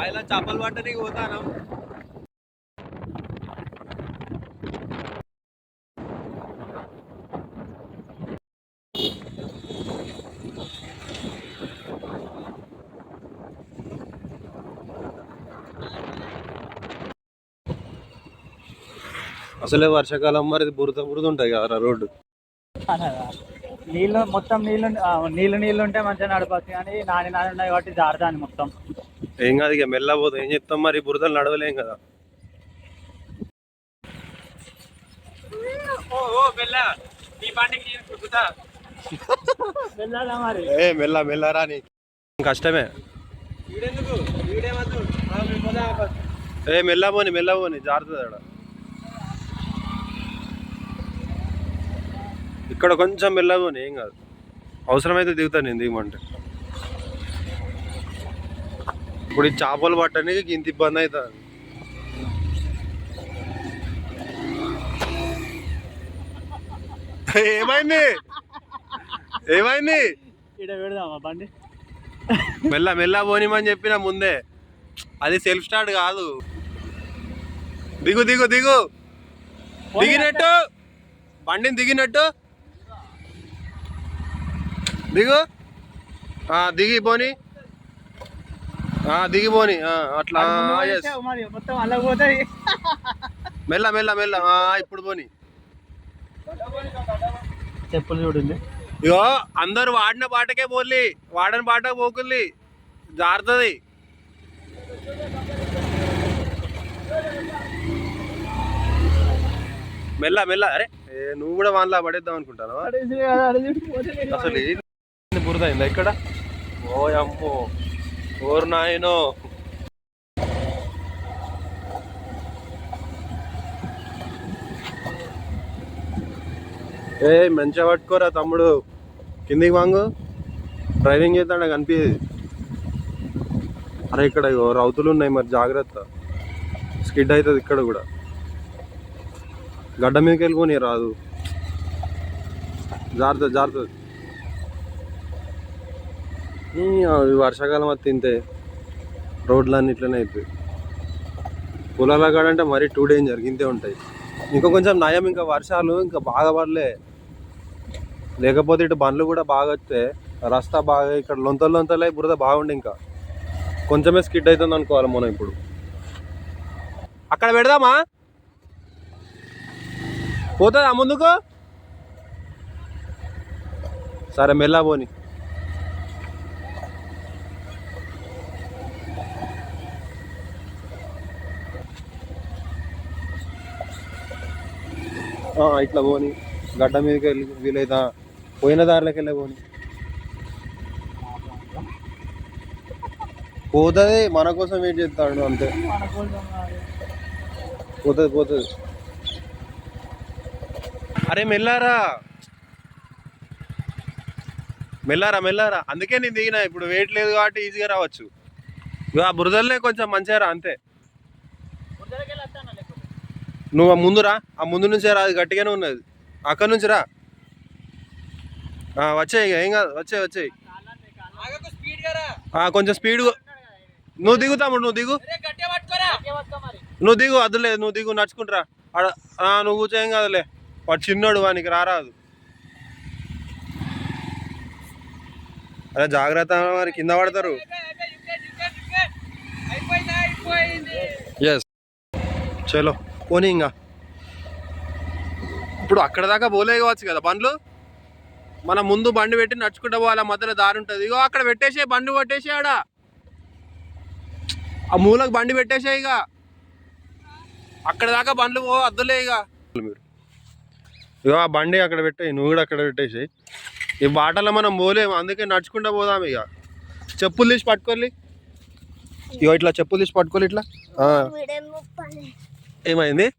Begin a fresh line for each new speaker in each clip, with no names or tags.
ఆయన చేపలు పట్టడానికి పోతాను అసలే వర్షాకాలం మరి బురద బురద ఉంటాయి కదా రోడ్డు.
నీళ్ళు మొత్తం నీళ్ళు నీళ్ళు నీళ్ళు ఉంటే మంచిగా నడపచ్చు కానీ నాని నాని ఉన్నాయి కాబట్టి జారుతాను మొత్తం.
ఏం కాదు ఇక మెల్లబోదు ఏం చెప్తాం మరి? బురదలు నడవలేం కదా. ఏ మెల్ల మెల్ల రాని కష్టమే. ఏ మెల్లబోని మెల్లబోని జారుతుంది అక్కడ ఇక్కడ కొంచెం మెల్లబోని ఏం కాదు. అవసరమైతే దిగుతాను నేను దిగమంటే. ఇప్పుడు ఈ చేపలు పట్టడానికి ఇంత ఇబ్బంది అవుతుంది. ఏమైంది? ఏమైంది?
బండి?
మెల్ల మెల్ల పోనిమని చెప్పిన ముందే. అది సెల్ఫ్ స్టార్ట్ కాదు. దిగు దిగు దిగు. దిగినట్టు? బండిని దిగినట్టు? దిగు. దిగి పోని. ఆ, దిగి పోని ఆ, అట్లా
అది ముందు
yes.
పోతే మరి మొత్తం అలా పోతుంది
మెల్ల మెల్ల మెల్ల. ఆ, ఇప్పుడు పోని.
చెప్పులు చూడండి.
ఇగో అందరు వాడిన పాటకే పోలి వాడని పాట పోకుల్లి జారుతుంది. మెల్ల మెల్ల. అరే ఏ, నువ్వు కూడా వాన్లా పడేద్దాం అనుకుంటాను అసలు బురద ఇక్కడ? ఓ అమ్మో ఓరు నాయనో. ఏ మంచిగా పట్టుకోరా తమ్ముడు. కిందికి వాంగు. డ్రైవింగ్ చేస్తాడు కనిపించేది అరే ఇక్కడ ఇగో రౌతులు ఉన్నాయి మరి జాగ్రత్త. స్కిడ్ అవుతుంది ఇక్కడ కూడా. గడ్డ మీదకి వెళ్ళిపోయి రాదు. జాగ్రత్త జాగ్రత్త. వర్షాకాలం అది తింటే రోడ్లు అన్ని ఇట్లనే అయిపోయి. పొలాల కాడంటే మరీ టూ డేంజర్ ఇంతే ఉంటాయి. ఇంకా కొంచెం నయం ఇంకా వర్షాలు ఇంకా బాగా పడలే. లేకపోతే ఇటు బండ్లు కూడా బాగా వస్తే రస్తా బాగా ఇక్కడ లొంతలు లొంతలై బురద బాగుండే ఇంకా. కొంచెమే స్కిడ్ అవుతుంది అనుకోవాలి మనం ఇప్పుడు. అక్కడ పెడదామా? పోతుందా ముందుకు? సరే మెల్లా పోని. ఇట్లా పోని గడ్డ మీదకి వెళ్ళి వీలైతే పోయిన దారిలోకి వెళ్ళే పోని. పోతుంది మన కోసం వెయిట్ చేస్తాడు అంతే. పోతుంది పోతుంది. అరే మెల్లారా? మెల్లారా మెల్లారా? అందుకే నేను దిగిన ఇప్పుడు వెయిట్ లేదు కాబట్టి ఈజీగా రావచ్చు. ఇక ఆ కొంచెం మంచిగా రా అంతే. నువ్వు ఆ ముందు రా. ఆ ముందు నుంచే రా. అది గట్టిగానే ఉన్నది. అక్కడ నుంచి రా. వచ్చేయి ఏం కాదు. వచ్చేయి వచ్చేయి. కొంచెం స్పీడ్ నువ్వు దిగు తమ్ముడు నువ్వు దిగు. నువ్వు దిగు అదులే నువ్వు దిగు నడుచుకుంటురా. ఆ, నువ్వు కూర్చోం కాదులే. వాడు చిన్నోడు వానికి రారాదు. అరే జాగ్రత్త మరి. కింద పడతారు. చలో. పోనీ ఇంకా. ఇప్పుడు అక్కడ దాకా పోలే కావచ్చు కదా బండ్లు. మన ముందు బండి పెట్టి నడుచుకుంటూ పోవాలి మధ్యలో దారి ఉంటుంది. ఇగో అక్కడ పెట్టేసే బండి కొట్టేసే ఆడ. ఆ మూలకు బండి పెట్టేసే ఇక అక్కడ దాకా బండ్లు పో అద్దులే ఇక మీరు ఇగో ఆ బండి అక్కడ పెట్టేయి నువ్వు కూడా అక్కడ పెట్టేసేయి. ఈ బాటలో మనం పోలేము అందుకే నడుచుకుంటూ పోదాం ఇక చెప్పులు తీసి పట్టుకోవాలి ఇగో ఇట్లా చెప్పులు తీసి పట్టుకోవాలి ఇట్లా. ఏమైంది?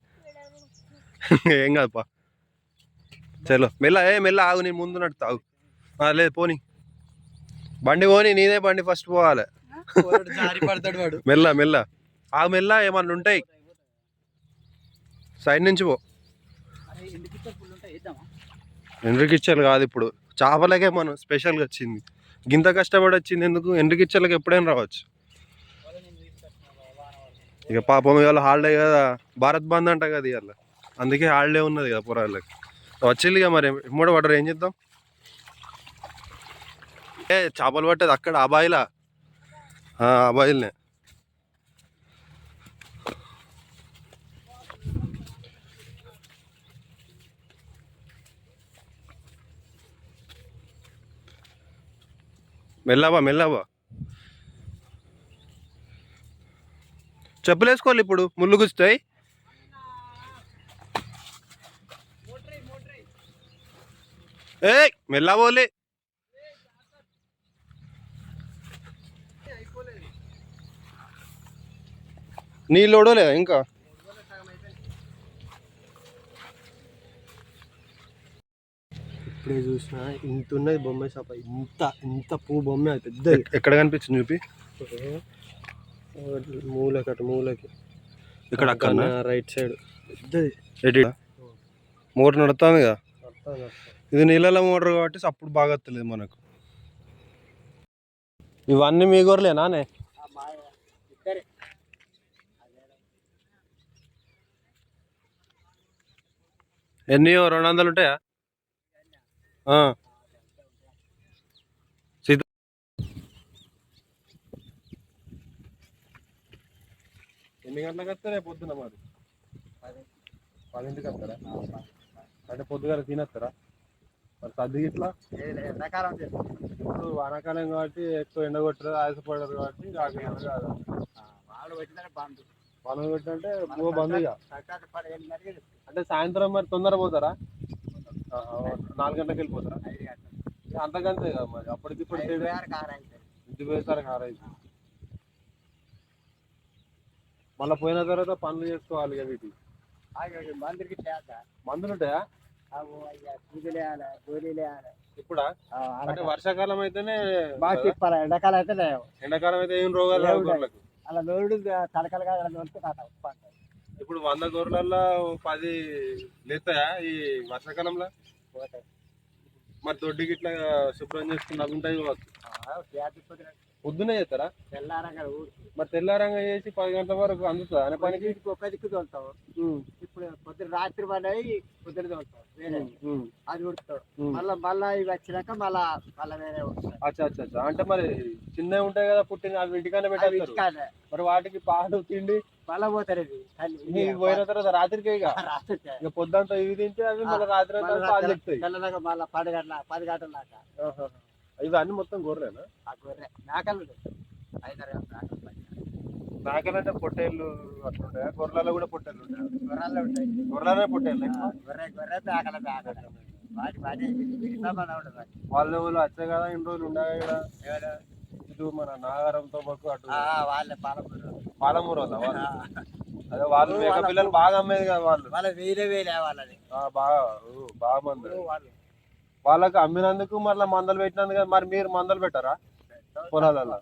ఏం కాదుపా. చలో. మెల్ల ఏ మెల్ల ఆగు నేను ముందు నడుతావు లేదు పోనీ. బండి పోనీ నీదే బండి ఫస్ట్ పోవాలి. మెల్ల మెల్ల. ఆగు మెల్ల ఏమన్నా ఉంటాయి? సైడ్ నుంచి పో. ఎండ్రికిచ్చలు కాదు ఇప్పుడు. చేపలకే మనం స్పెషల్గా వచ్చింది. గింత కష్టపడి వచ్చింది ఎందుకు? ఎండ్రికిచ్చలకి ఎప్పుడైనా రావచ్చు. ఇక పాపం ఇవాళ హాలిడే కదా. భారత్ బంద్ అంట కదా ఇవాళ. అందుకే హాలిడే ఉన్నది కదా పొరాళ్ళకి వచ్చింది ఇక మరి. మూడ పడరు ఏం చేద్దాం? ఏ చేపలు పట్టేది అక్కడ అబాయిలా అబాయిల్నే మెల్లవా మెల్లవా? చెప్పులు వేసుకోవాలి ఇప్పుడు. ముళ్ళు గుచ్చుతాయి. ఏ మెల్లవోలే నీళ్ళు ఓడలేదా ఇంకా?
ఇప్పుడే చూసిన ఇంత ఉన్నది బొమ్మ షాప్ ఇంత ఇంత పువ్వు బొమ్మ అది పెద్దది.
ఎక్కడ కనిపించింది చూపి?
మూలకి. అటు మూలకి
ఇక్కడ అక్కడ
రైట్ సైడ్ పెద్దది
ఎటు మోటార్ నడుస్తుంది కదా. ఇది నీళ్ళ మోటార్ కాబట్టి అప్పుడు బాగా వస్తలేదు మనకు. ఇవన్నీ మీ గొర్రెలే నానే ఎన్ని రెండు వందలు ఉంటాయా ఆ. సీత ఎన్ని గంటలకు వస్తారా? పొద్దున మరి? పదింటికి వస్తారా? అంటే పొద్దుగాల తినేస్తారా? మరి సర్ది ఇట్లా ఇప్పుడు వానాకాలం కాబట్టి ఎక్కువ ఎండ కొట్టరు ఆయాసపడరు కాబట్టి రాకపోయినా కాదు. మనం పెట్టంటే పువ్వు బంద్. ఇక. అంటే సాయంత్రం మరి తొందర పోతారా? నాలుగు గంటలకు వెళ్ళిపోతారా? అంతకంతే కదా మరి. అప్పటికి ఇప్పుడు
ఐదు వేల కారు
ఇంటి పోయేసరికి ఆరైంది మళ్ళీ పోయిన తర్వాత పనులు చేసుకోవాలి వీటి
మందిరికి చేద్దా?
మందులు ఉంటాయా ఇప్పుడా? అంటే వర్షాకాలం అయితేనే
బాగా చెప్పాలి ఎండాకాలం అయితే లేవు
ఎండాకాలం అయితే ఏం రోగాలు రావు. గొర్రెలకు.
అలా లోడు కాదు
ఇప్పుడు వంద గొర్రెలలో పది లేతాయా ఈ వర్షాకాలంలో? మరి దొడ్డికి ఇట్లా శుభ్రం చేసుకుని అవి ఉంటాయి కావచ్చు పొద్దునే చేస్తారా?
తెల్లారంగా
మరి తెల్లారంగా చేసి పది గంటల వరకు అందుతుందా? అనే పనికి?
దిక్కు తోలుతావు. ఇప్పుడు పొద్దున రాత్రి పని పొద్దున తోలుతావు. వేరే అది ఉడుతావు
ఉమ్.
మళ్ళా మళ్ళా ఇవి వచ్చినాక మళ్ళా మళ్ళా వేరే
అచ్చా అచ్చా అచ్చా. అంటే మరి చిన్నవి ఉంటాయి కదా పుట్టిన అవి ఇంటికనే
అవి
పెట్టేస్తారు.
ఇటుకానే.
మరి వాటికి పాలు తిండి?
మళ్ళా పోతారు ఇవి.
పోయిన తర్వాత రాత్రికి ఇక?
రాత్రి
ఇక పొద్దంతా ఇవి తింటే అవి మళ్ళీ రాత్రి పాలు చెప్తాయి
మళ్ళా పది గంటల పది గంటల దాకా.
ఆహా. ఇవన్నీ మొత్తం గొర్రెనా?
ఆ గొర్రె. మేకలు ఐదారు మేకలు.
మేకలంటే పొట్టేళ్ళు అట్లుంటాయా గొర్రెలలో కూడా పొట్టేళ్ళు ఉంటాయా?
గొర్రెలు ఉంటాయి.
గొర్రెలనే పొట్టేళ్ళు
గొర్రె గొర్రె మేకల మేకలు. వాటి వాటి.
వాళ్ళు వాళ్ళు వచ్చాయి కదా ఇన్ని రోజులు ఉన్నాయి కదా? ఇటు మన నాగారంతో పాటు అటు
ఆ, వాళ్ళే పాలమూరు
పాలమూరు వాళ్ళ అదే వాళ్ళు మేక పిల్లలు బాగా అమ్మేది కదా వాళ్ళు?
వాళ్ళ వేరే వేరే వాళ్ళది.
ఆ, బాగా బాగా మంది.
వాళ్ళు.
వాళ్ళకి అమ్మినందుకు మళ్ళీ మందలు పెట్టినందుకు మరి మీరు మందలు పెట్టారా? పొలాలలో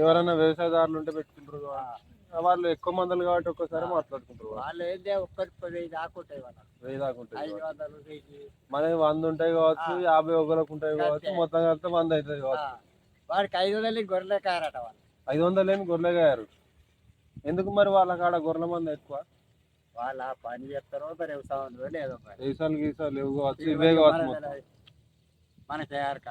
ఎవరైనా వ్యవసాయదారులు ఉంటే పెట్టుకుంటారు. వాళ్ళు ఎక్కువ మందలు కాబట్టి ఒక్కసారి మాట్లాడుకుంటారు వాళ్ళు.
వాళ్ళు ఏందే ఒక్కరి వెయ్యి దాకుంటాయి
వెయ్యి దాకా ఉంటాయి
ఐదు
కాబట్టి.
వందలు వెయ్యి.
మన వంద ఉంటాయి కావచ్చు యాభై ఒకరికి ఉంటాయి కావచ్చు. మొత్తం కలిపితే వంద అవుతుంది కావచ్చు.
వాడికి ఐదు వందలు గొర్రెలే కారట వాళ్ళు.
ఐదు వందలు ఏమి గొర్రెలు గారు ఎందుకు మరి వాళ్ళ కాడ గొర్రెల మంది ఎక్కువ?
వాళ్ళ పని చేస్తారో మరి వ్యవసాయం లేదో మరి.
గీసాలు గీసాలు లేవు కావచ్చు ఇవే కావచ్చు మొత్తం.
మనకి అయ్యారక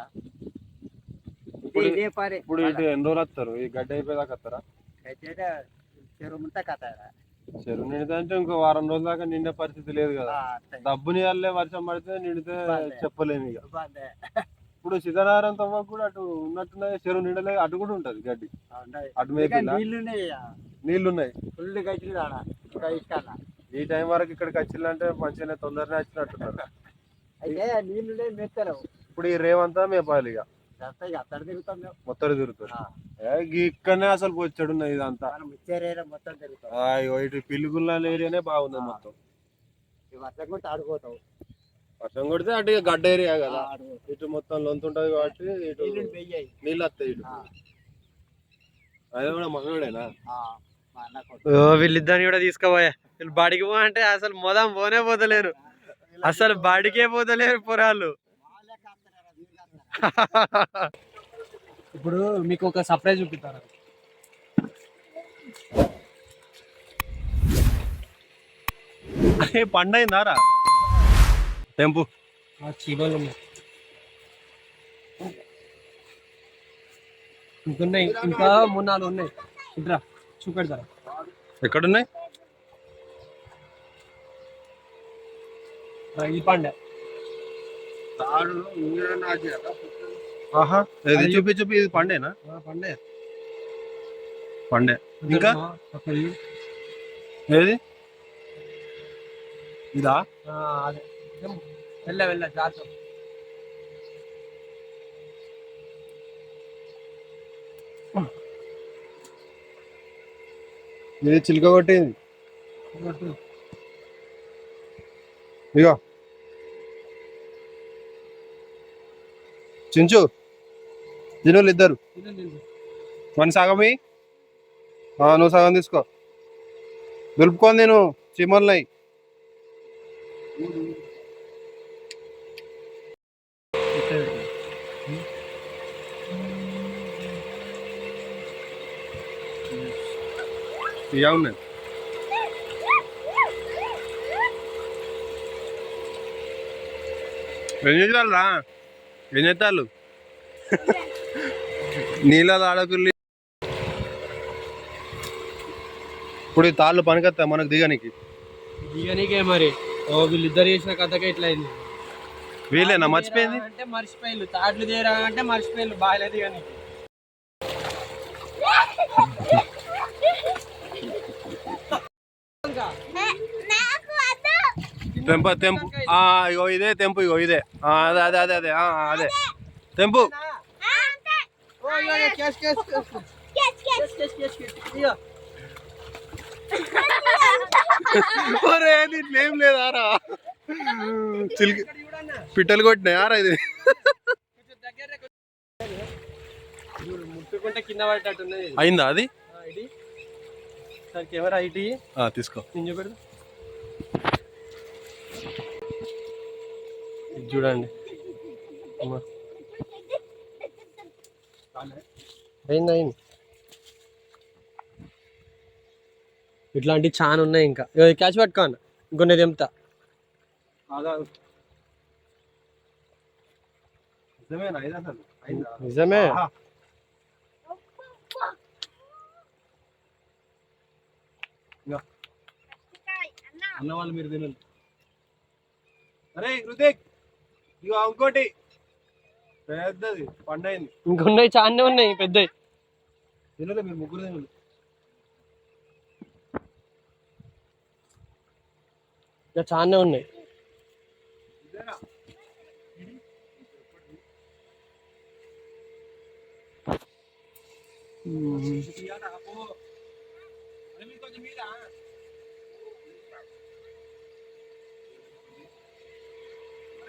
ఇప్పుడు-
ఇదే పని.
ఇప్పుడు ఇటు ఎన్ని రోజులు వస్తారు? ఈ గడ్డ అయిపోయేదాకా వస్తారా?
అయితే చెరువు ముంతా కథ
చెరువు నిండితే అంటే ఇంకో వారం రోజుల దాకా నిండే పరిస్థితి లేదు కదా. డబ్బుని వల్లే వర్షం పడితే నిండితే. చెప్పలేము ఇక. ఇప్పుడు సిద్ధనారాయణ తవ్వ కూడా అటు ఉన్నట్టున్నాయి చెరువు నిండలే అటు కూడా ఉంటది గడ్డి. అటు మేపిల్ల
నీళ్ళు
నీళ్ళు ఉన్నాయి
ఫుల్ గచ్చింది ఆడ
ఈ టైం వరకు ఇక్కడికి వచ్చిందంటే మంచిగానే తొందరనే వచ్చినట్టున్నారు.
అయితే నీళ్ళు మెత్తలేవు
ఇప్పుడు ఈ రేవంతా మేపాలి ఇక. మొత్తం తిరుగుతుంది ఇక్కడనే అసలు ఉన్నది ఇదంతా. ఇటు పిల్లిగుల్ల ఏరియానే బాగుంది. మొత్తం.
వర్షం కూడా ఆడుకోతావు
వర్షం కొడితే అటు గడ్డ ఏరియా కదా. ఇటు మొత్తం లొంతుంటది కాబట్టి ఇటు
నీళ్ళు
వస్తాయి ఇటు. అదే కూడా మనోడేనా
వీళ్ళిద్దరిని కూడా తీసుకోబోయా వీళ్ళు బడికి పో అంటే అసలు మొదం పోనే పోతలేరు. అసలు బడికే పోతలేరు పొరాలు
ఇప్పుడు మీకు ఒక సర్ప్రైజ్ చూపిస్తారు?
అరే పండైందారా?
టెంపు ఇంకున్నాయి. ఇంకా మూడు నాలుగు ఉన్నాయి. ఇంట్రా. చూపెడతారా?
ఎక్కడున్నాయి?
పండే.
ఆహా. ఇది చూపి చూపి ఇది పండేనా?
పండే.
పండే. ఇంకా? ఏది? ఇదా?
అదే. వెళ్ళ వెళ్ళ జాగ్రత్త.
ఇది చిలుక కొట్టింది. ఇగో. చించు. తినోళ్ళు ఇద్దరు. మన సగమి నువ్వు సగం తీసుకో. దులుపుకొని నేను చీమలున్నాయి ఇవే ఉన్నాయి ఏం రా ఏం చేస్తారు నీళ్ళలో ఆడకుల్లి ఇప్పుడు ఈ తాళ్ళు పనికొస్తా మనకు దిగనికి
దిగనికే మరి ఓ వీళ్ళిద్దరు చేసిన కథకే ఇట్లా అయింది.
వీళ్ళేనా? మర్చిపోయింది?
అంటే మర్చిపోయిల్లు తాడ్లు తీయరా అంటే మర్చిపోయిల్లు బాగాలేదు దిగని
తెంప తెంపు ఆ ఇగో ఇదే తెంపు ఇగో ఇదే ఆ, అదే అదే అదే అదే ఆ, అదే తెంపు ఏం లేదారా చిలికి పిట్టలు కొట్టినాయి ఆరా ఇది
ముట్టుకుంటే కింద పడేటట్టున్నది ఇది.
అయిందా అది
ఆ, ఇది సార్ కెమెరా ఇటు.
ఆ, తీసుకో
నేను చూపెడతా ఇది చూడండి. అమ్మా. అయింది అయింది. ఇట్లాంటివి చాలా ఉన్నాయి ఇంకా. క్యాచ్ పట్టుకోండి ఇంకొన్ని తెంపుతా. నిజమే.
అన్న వాళ్ళు మీరు తినండి. అరే హృతిక్! ఇగో ఇంకోటి. పెద్దది పండైంది.
ఇంకొన్నాయి చాలానే ఉన్నాయి పెద్దవి
తినలే మీరు ముగ్గురు తినండి
ఇంకా చాలానే ఉన్నాయి.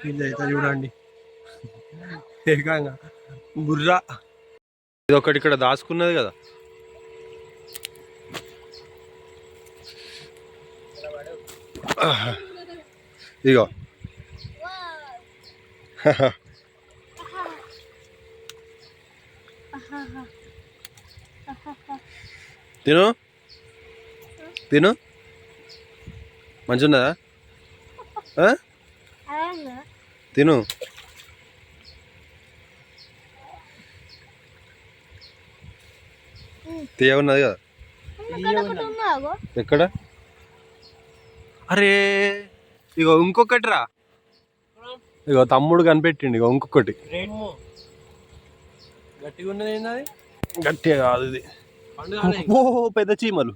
ఇదైతే చూడండి. ఏకంగా బుర్రా.
ఇది ఒకటి ఇక్కడ దాచుకున్నది కదా. ఇగో తిను. తిను. మంచిగున్నదా? ఆ? తిను. తీయ ఉన్నది కదా ఎక్కడ? అరే ఇగో ఇంకొకటి రా ఇగో తమ్ముడు కనిపెట్టిండు ఇగో ఇంకొకటి.
గట్టిగా ఉన్నది
గట్టిగా కాదు ఇది.
పండుగ
ఓ పెద్ద చీమలు.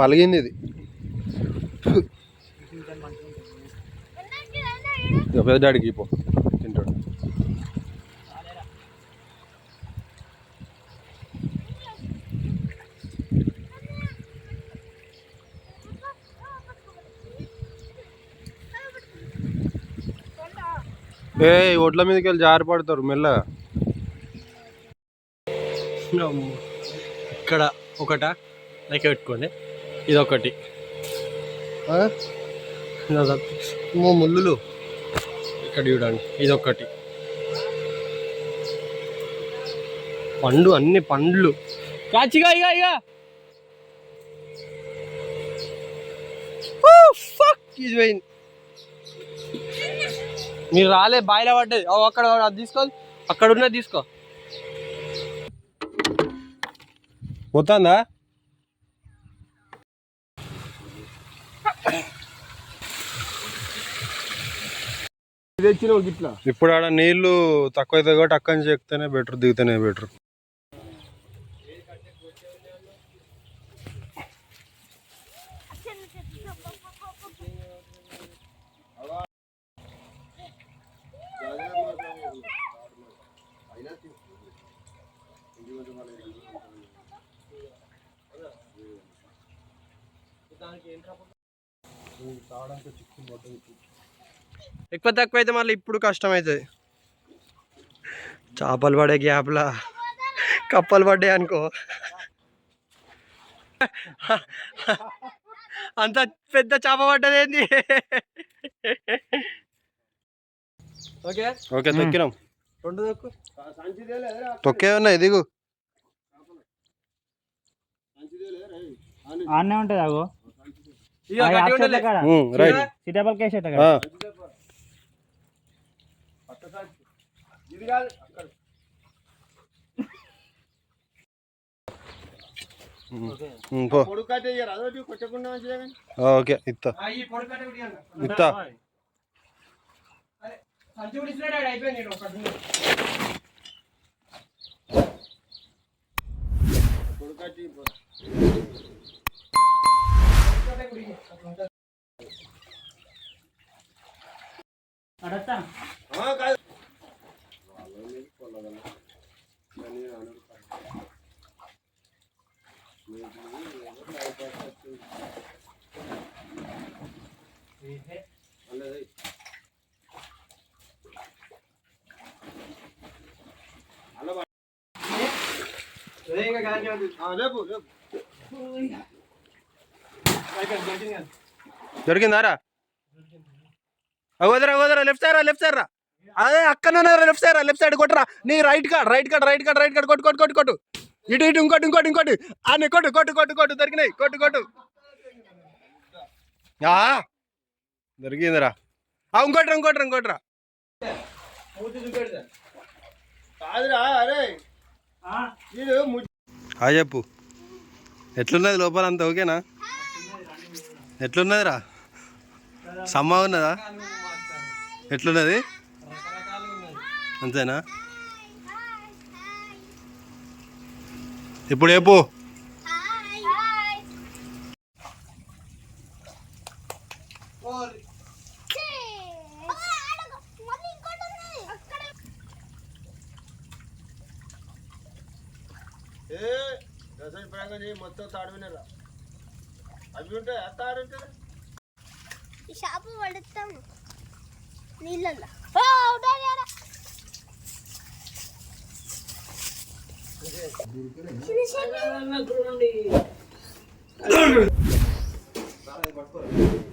పలిగింది ఇది. పెద్ద డాడీకి పో తింటాడు. ఏ ఒడ్ల మీదకి వెళ్ళి జారి పడతారు మెల్లగా.
ఇక్కడ ఒకట? లెక్క పెట్టుకోండి. ఇది ఒకటి ముళ్ళు ఇక్కడ చూడండి? ఒకటి పండు అన్ని పండ్లు. కాచిగా ఇక ఇగా ఇది పోయింది. మీరు రాలే బాయిల పడ్డది. అక్కడ అది తీసుకో. అక్కడ ఉన్నది తీసుకో.
పోతుందా
తెచ్చినావు గిట్లా?
ఇప్పుడు ఆడ నీళ్ళు తక్కువ అయితే కాబట్టి అక్కడి నుంచి ఎక్కితేనే బెటర్ దిగితేనే బెటర్
ఎక్కువ తక్కువ అయితే మళ్ళీ ఇప్పుడు కష్టం అవుతుంది చేపలు పడే గ్యాప్లా. కప్పలు పడ్డాయి అనుకో. అంత పెద్ద చేప పడ్డది ఏంది? ఓకే?
ఓకే తొక్కినాం.
రెండు దొక్కు
తొక్కే ఉన్నాయి దిగు
ఆడనే ఉంటుంది అగో.
రైట్.
కేసేట
ఇది కాదు
ఓకే. ఇత్తా.
అరే, సంచి కూడా ఇచ్చినాడు, ఆడ అయిపోయింది ఈడ ఒకటి ఉంది.
పొడుగు కట్టి
అడతా
కాదు
అదే ఇంకా గ్యారంటీ ఉంది.
రేపు రేపు
అయిపోయింది, గట్టిగా ఉంది.
దొరికిందారా? అగోదరా అగోదరా లెఫ్ట్ సైడ్ రా లెఫ్ట్ సైడ్ రా. అదే అక్కడ లెఫ్ట్ సైడ్ రా లెఫ్ట్ సైడ్ కొట్టురా. నీ రైట్ కాడ్ రైట్ కాడ్ రైట్ కాడ్ రైట్ కాడ్ కొట్టు కొట్టు కొట్టు కొట్టు. ఇటు ఇటు ఇంకోటి ఇంకోటి ఇంకోటి. అని కొట్టు కొట్టు కొట్టు కొట్టు. దొరికినాయి. కొట్టు కొట్టు. ఆ, దొరికిందిరా. ఆ, ఇంకోటి రా, ఇంకోటి రా, ఇంకోటి రా.
కాదురా అరే.
ఆ చెప్పు. ఎట్లున్నది లోపల అంతా ఓకేనా? ఎట్లున్నదిరా? సమ్మ ఉన్నదా? ఎట్లున్నది? అంతేనా? ఇప్పుడు చెప్పు.
చేయి మొత్తం తాడు వినరా అవి ఉంటాయి ఎంత తాడు ఉంటుంది
ఈ షాపు పడుతాం నీళ్ళల్లో. చిన్న